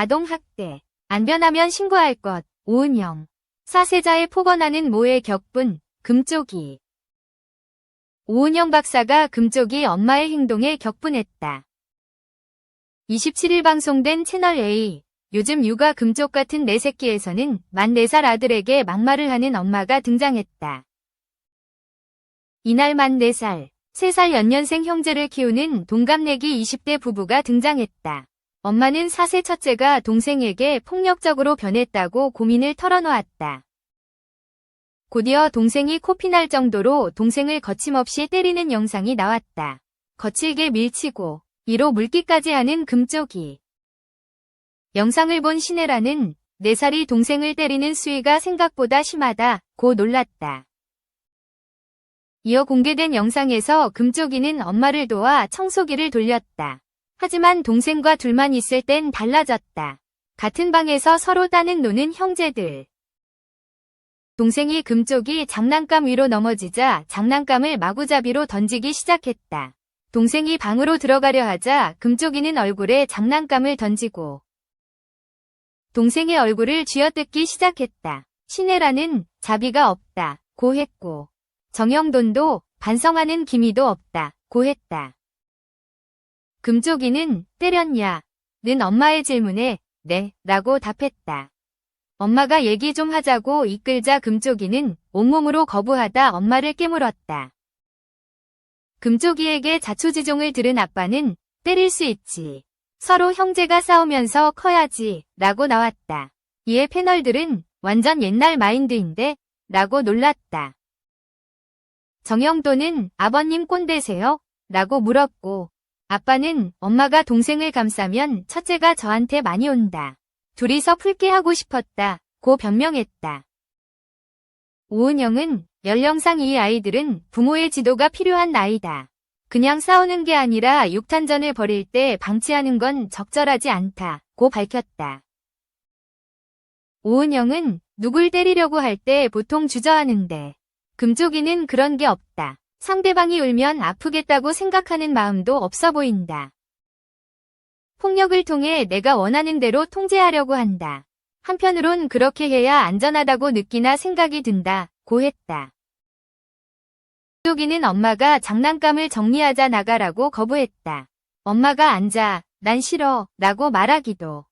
아동학대. 안 변하면 신고할 것. 오은영. 사세자의 폭언하는 모의 격분. 금쪽이. 오은영 박사가 금쪽이 엄마의 행동에 격분했다. 27일 방송된 채널A. 요즘 육아 금쪽 같은 내 새끼에서는 만 4살 아들에게 막말을 하는 엄마가 등장했다. 이날 만 4살, 3살 연년생 형제를 키우는 동갑내기 20대 부부가 등장했다. 엄마는 4세 첫째가 동생에게 폭력적으로 변했다고 고민을 털어놓았다. 곧이어 동생이 코피 날 정도로 동생을 거침없이 때리는 영상이 나왔다. 거칠게 밀치고 이로 물기까지 하는 금쪽이. 영상을 본 신혜라는 4살이 동생을 때리는 수위가 생각보다 심하다 고 놀랐다. 이어 공개된 영상에서 금쪽이는 엄마를 도와 청소기를 돌렸다. 하지만 동생과 둘만 있을 땐 달라졌다. 같은 방에서 서로 따는 노는 형제들. 동생이 금쪽이 장난감 위로 넘어지자 장난감을 마구잡이로 던지기 시작했다. 동생이 방으로 들어가려 하자 금쪽이는 얼굴에 장난감을 던지고 동생의 얼굴을 쥐어뜯기 시작했다. 신혜라는 자비가 없다. 고 했고 정영돈도 반성하는 기미도 없다. 고 했다. 금쪽이는 때렸냐? 는 엄마의 질문에 네 라고 답했다. 엄마가 얘기 좀 하자고 이끌자 금쪽이는 온몸으로 거부하다 엄마를 깨물었다. 금쪽이에게 자초지종을 들은 아빠는 때릴 수 있지. 서로 형제가 싸우면서 커야지 라고 나왔다. 이에 패널들은 완전 옛날 마인드인데 라고 놀랐다. 정영도는 아버님 꼰대세요? 라고 물었고 아빠는 엄마가 동생을 감싸면 첫째가 저한테 많이 온다. 둘이서 풀게 하고 싶었다. 고 변명했다. 오은영은 연령상 이 아이들은 부모의 지도가 필요한 나이다. 그냥 싸우는 게 아니라 육탄전을 벌일 때 방치하는 건 적절하지 않다. 고 밝혔다. 오은영은 누굴 때리려고 할 때 보통 주저하는데 금쪽이는 그런 게 없다. 상대방이 울면 아프겠다고 생각하는 마음도 없어 보인다. 폭력을 통해 내가 원하는 대로 통제하려고 한다. 한편으론 그렇게 해야 안전하다고 느끼나 생각이 든다. 고 했다. 쪽이는 엄마가 장난감을 정리하자 나가라고 거부했다. 엄마가 앉아, 난 싫어, 라고 말하기도.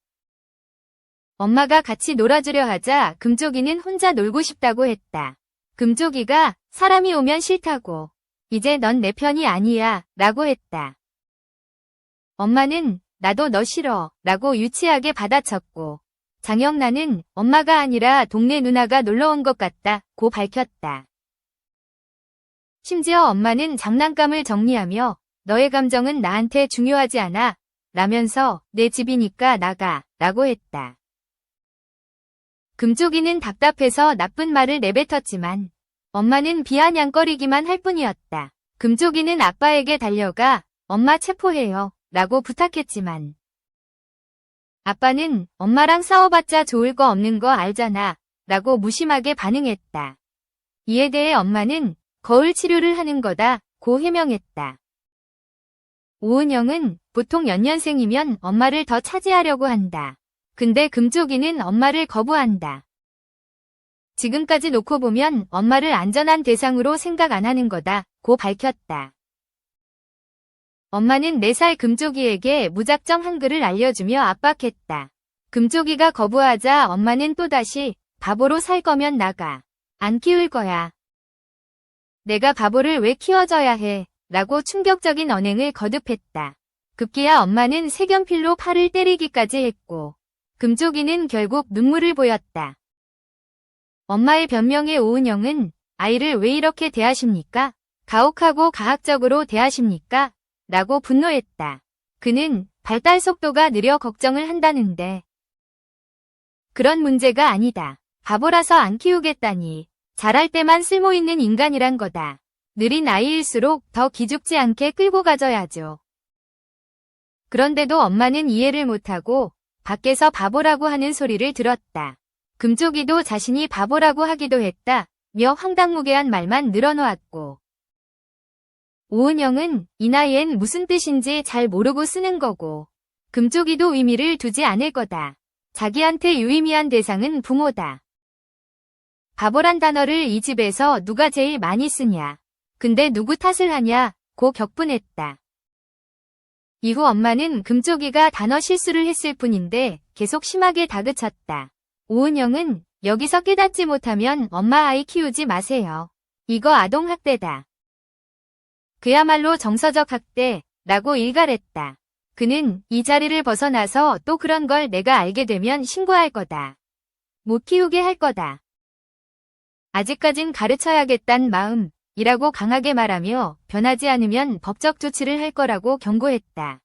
엄마가 같이 놀아주려 하자 금쪽이는 혼자 놀고 싶다고 했다. 금쪽이가 사람이 오면 싫다고. 이제 넌 내 편이 아니야, 라고 했다. 엄마는 나도 너 싫어, 라고 유치하게 받아쳤고, 장영란은 엄마가 아니라 동네 누나가 놀러 온 것 같다, 고 밝혔다. 심지어 엄마는 장난감을 정리하며 너의 감정은 나한테 중요하지 않아, 라면서 내 집이니까 나가, 라고 했다. 금쪽이는 답답해서 나쁜 말을 내뱉었지만 엄마는 비아냥거리기만 할 뿐이었다. 금쪽이는 아빠에게 달려가 엄마 체포해요 라고 부탁했지만 아빠는 엄마랑 싸워봤자 좋을 거 없는 거 알잖아 라고 무심하게 반응했다. 이에 대해 엄마는 거울 치료를 하는 거다 고 해명했다. 오은영은 보통 연년생이면 엄마를 더 차지하려고 한다. 근데 금쪽이는 엄마를 거부한다. 지금까지 놓고 보면 엄마를 안전한 대상으로 생각 안 하는 거다. 고 밝혔다. 엄마는 4살 금쪽이에게 무작정 한글을 알려주며 압박했다. 금쪽이가 거부하자 엄마는 또다시 바보로 살 거면 나가. 안 키울 거야. 내가 바보를 왜 키워줘야 해. 라고 충격적인 언행을 거듭했다. 급기야 엄마는 색연필로 팔을 때리기까지 했고 금쪽이는 결국 눈물을 보였다. 엄마의 변명에 오은영은 아이를 왜 이렇게 대하십니까? 가혹하고 가학적으로 대하십니까? 라고 분노했다. 그는 발달 속도가 느려 걱정을 한다는데. 그런 문제가 아니다. 바보라서 안 키우겠다니. 잘할 때만 쓸모있는 인간이란 거다. 느린 아이일수록 더 기죽지 않게 끌고 가져야죠. 그런데도 엄마는 이해를 못하고 밖에서 바보라고 하는 소리를 들었다. 금쪽이도 자신이 바보라고 하기도 했다. 며 황당무계한 말만 늘어놓았고. 오은영은 이 나이엔 무슨 뜻인지 잘 모르고 쓰는 거고. 금쪽이도 의미를 두지 않을 거다. 자기한테 유의미한 대상은 부모다. 바보란 단어를 이 집에서 누가 제일 많이 쓰냐. 근데 누구 탓을 하냐, 고 격분했다. 이후 엄마는 금쪽이가 단어 실수를 했을 뿐인데 계속 심하게 다그쳤다. 오은영은 여기서 깨닫지 못하면 엄마 아이 키우지 마세요. 이거 아동학대다. 그야말로 정서적 학대라고 일갈했다. 그는 이 자리를 벗어나서 또 그런 걸 내가 알게 되면 신고할 거다. 못 키우게 할 거다. 아직까진 가르쳐야겠단 마음이라고 강하게 말하며 변하지 않으면 법적 조치를 할 거라고 경고했다.